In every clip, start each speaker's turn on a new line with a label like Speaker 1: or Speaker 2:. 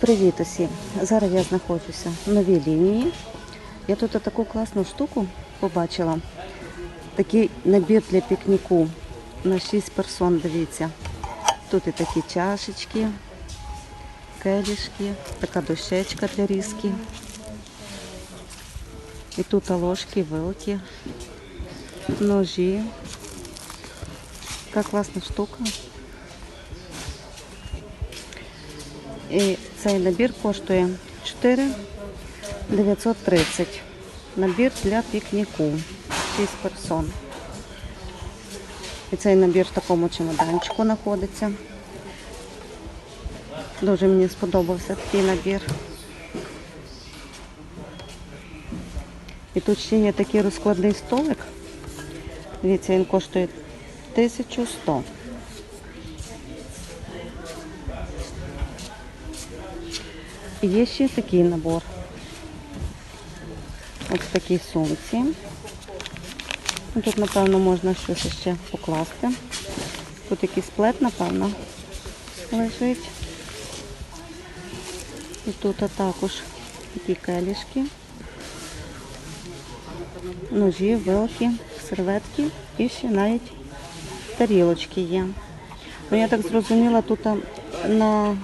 Speaker 1: Привіт усім! Зараз я знаходжуся в новій лінії. Я тут таку класну штуку побачила. Такий набір для пікніку на 6 персон, дивіться. Тут і такі чашечки, келішки, така дощечка для різки. І тут ложки, вилки, ножі. Така класна штука. І цей набір коштує 4 930. Набір для пікніку. 6 персон. І цей набір в такому чемоданчику знаходиться. Дуже мені сподобався такий набір. І тут ще є такий розкладний столик. Дивіться, він коштує 1100. Є ще такий набор. Ось в такій сумці. Тут, напевно, можна щось ще покласти. Тут якийсь плед, напевно, лежить. І тут також такі келішки, ножі, вилки, серветки і ще навіть тарілочки є. Ну, я так зрозуміла, тут на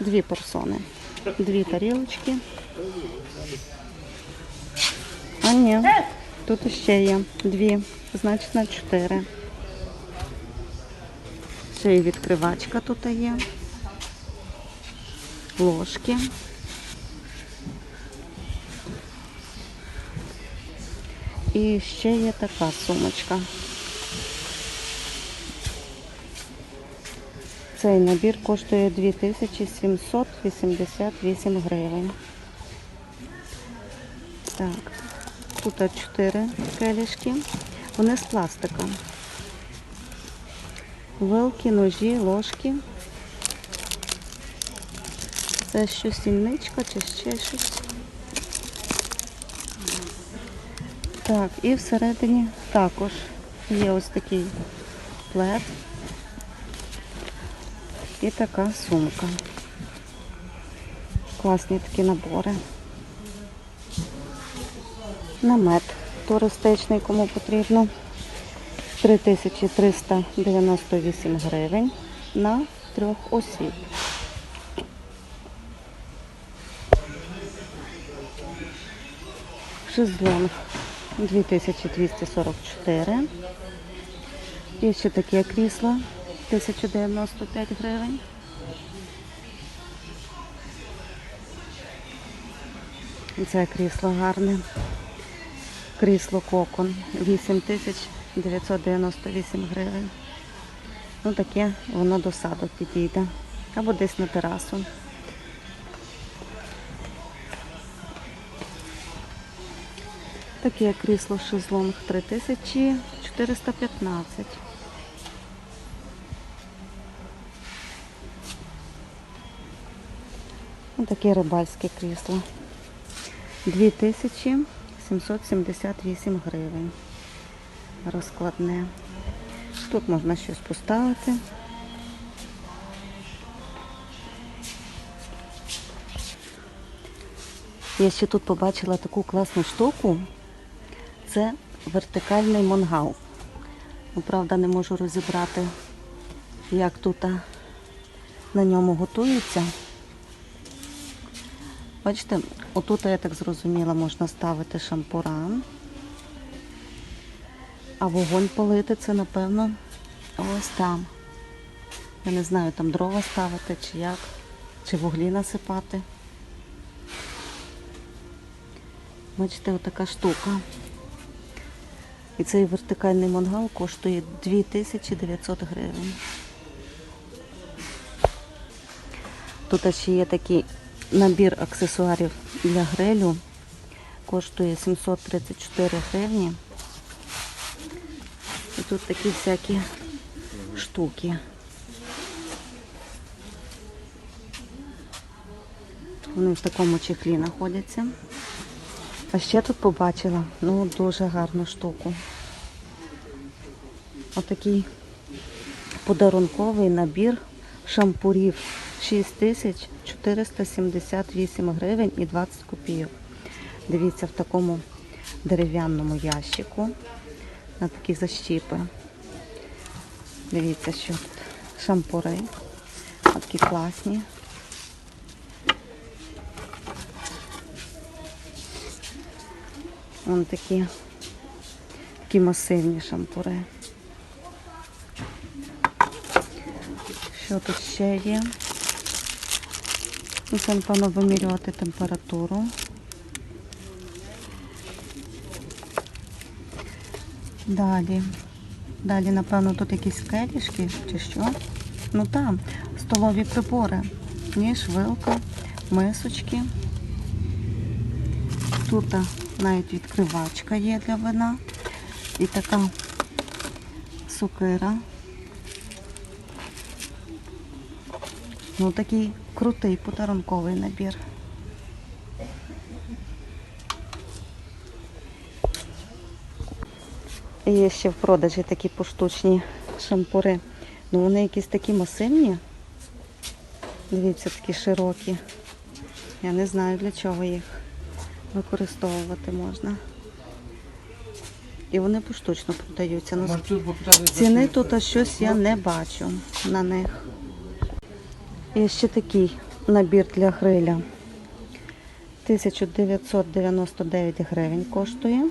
Speaker 1: дві персони. Дві тарілочки. А ні, тут ще є дві, значить на чотири. Ще й відкривачка тут є. Ложки. І ще є така сумочка. Цей набір коштує 2788 гривень. Так, тут 4 келішки. Вони з пластика. Вилки, ножі, ложки. Це що сільничка чи ще щось. Так, і всередині також є ось такий плед. І така сумка. Класні такі набори. Намет туристичний, кому потрібно. 3398 гривень на трьох осіб. Шезлонг 2244. Є ще таке крісло 1095 гривень. Це крісло гарне. Крісло кокон 8998 гривень. Ну таке воно до саду підійде. Або десь на терасу. Таке крісло шезлонг 3415. Таке рибальське крісло. 2778 гривень. Розкладне. Тут можна щось поставити. Я ще тут побачила таку класну штуку. Це вертикальний мангал. Ну, правда, не можу розібрати, як тут на ньому готується. Бачите, отут, я так зрозуміла, можна ставити шампуран. А вогонь полити це, напевно, ось там. Я не знаю, там дрова ставити чи як, чи вуглі насипати. Бачите, отака штука. І цей вертикальний мангал коштує 2900 гривень. Тут ще є такий набір аксесуарів для грилю. Коштує 734 гривні. І тут такі всякі штуки. Вони в такому чехлі знаходяться. А ще тут побачила ну, дуже гарну штуку. Отакий подарунковий набір шампурів 6478 гривень і 20 копійок. Дивіться, в такому дерев'яному ящику на такі защіпи. Дивіться, що тут шампури. Такі класні. Вон такі, такі масивні шампури. Що тут ще є? Це, напевно, вимірювати температуру. Далі. Далі, напевно, тут якісь келішки чи що. Ну там, столові прибори. Ніж, вилка, мисочки. Тут навіть відкривачка є для вина. І така сукира. Ну, такий крутий подарунковий набір. І Є ще в продажі такі поштучні шампури. Ну вони якісь такі масивні. Дивіться, такі широкі. Я не знаю для чого їх використовувати можна. І вони поштучно продаються. Ну, Ціни тут а щось я не бачу на них. І ще такий набір для гриля. 1999 гривень коштує.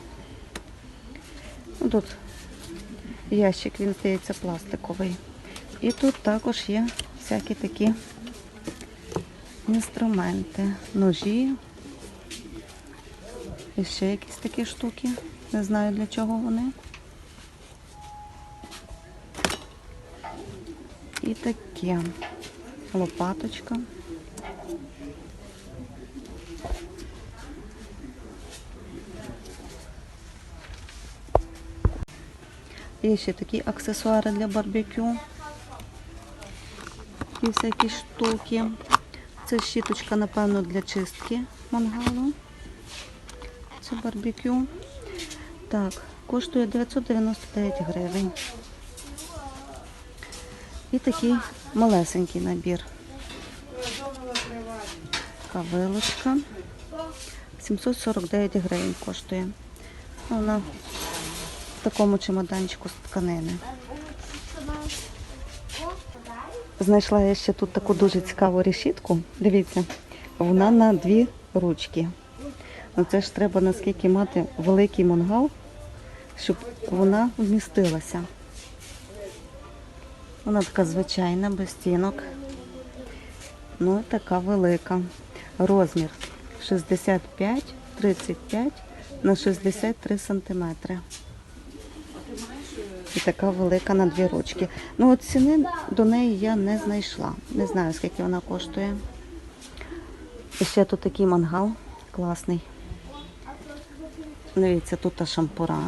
Speaker 1: Тут ящик, він здається, пластиковий. І тут також є всякі такі інструменти, ножі. І ще якісь такі штуки. Не знаю для чого вони. І таке. Лопаточка. Є ще такі аксесуари для барбекю. І всякі штуки. Це щіточка, напевно, для чистки мангалу. Це барбекю. Так, коштує 999 гривень. І такий малесенький набір. Така вилочка. 749 гривень коштує. Вона в такому чемоданчику з тканини. Знайшла я ще тут таку дуже цікаву решітку. Дивіться, вона на дві ручки. Ну це ж треба наскільки мати великий мангал, щоб вона вмістилася. Вона така звичайна, без стінок. Ну така велика. Розмір 65, 35 на 63 сантиметри. І така велика на дві ручки. Ну от ціни до неї я не знайшла. Не знаю, скільки вона коштує. І ще тут такий мангал класний. Дивіться, тут та шампура.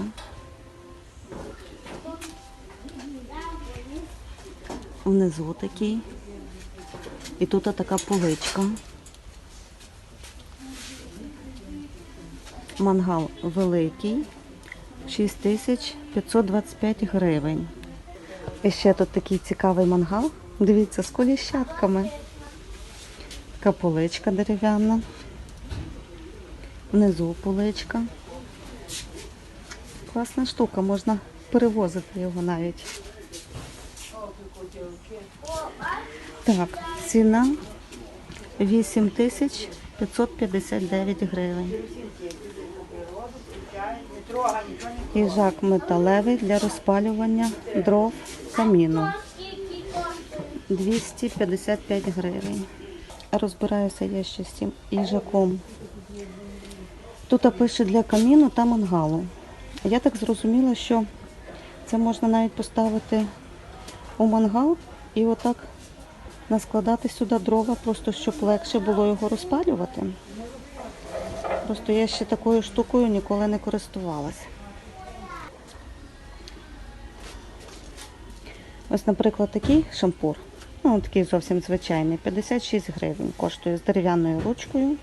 Speaker 1: Внизу такий. І тут така поличка. Мангал великий. 6525 гривень. І ще тут такий цікавий мангал. Дивіться, з коліщатками. Така поличка дерев'яна. Внизу поличка. Класна штука, можна перевозити його навіть. Так, ціна 8559 гривень. Їжак металевий для розпалювання дров каміну. 255 гривень. Розбираюся я ще з цим їжаком. Тут пише для каміну та мангалу. Я так зрозуміла, що це можна навіть поставити у мангал і отак наскладати сюди дрова, просто щоб легше було його розпалювати. Просто я ще такою штукою ніколи не користувалася. Ось, наприклад, такий шампур. Ну, такий зовсім звичайний. 56 гривень коштує з дерев'яною ручкою.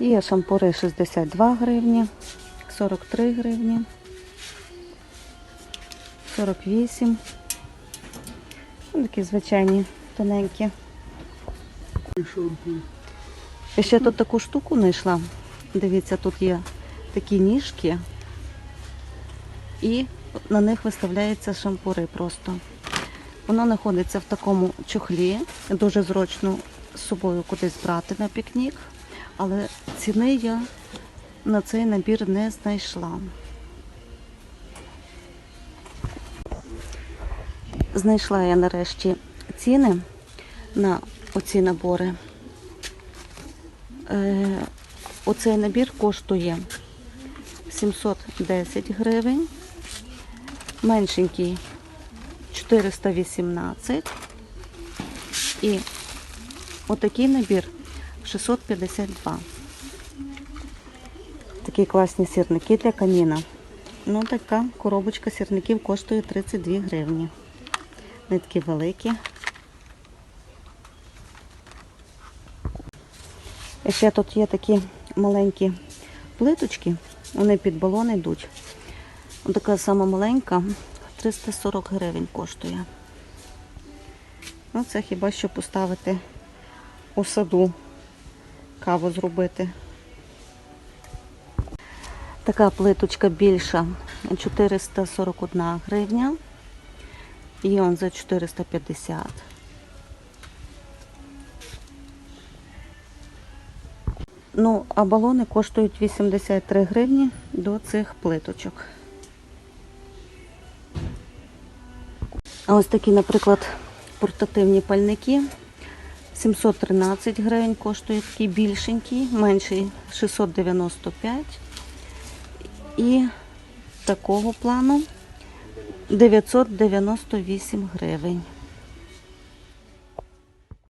Speaker 1: Є шампури 62 гривні, 43 гривні, 48. Ну, такі звичайні тоненькі. І ще тут таку штуку знайшла. Дивіться, тут є такі ніжки, і на них виставляються шампури просто. Воно знаходиться в такому чохлі, дуже зручно з собою кудись брати на пікнік, але ціни я на цей набір не знайшла. Знайшла я нарешті ціни на оці набори. Е, оцей набір коштує 710 гривень, меншенький 418 і отакий набір 652. Такі класні сірники для каміна. Ну, така коробочка сірників коштує 32 гривні. Вони такі великі. І ще тут є такі маленькі плиточки, вони під балон йдуть. Ось така сама маленька, 340 гривень коштує. Ну, це хіба що поставити у саду, каву зробити. Така плиточка більша 441 гривня. І он за 450. Ну, а балони коштують 83 гривні до цих плиточок. А ось такі, наприклад, портативні пальники. 713 гривень коштує такий більшенький, менший 695. І такого плану 998 гривень.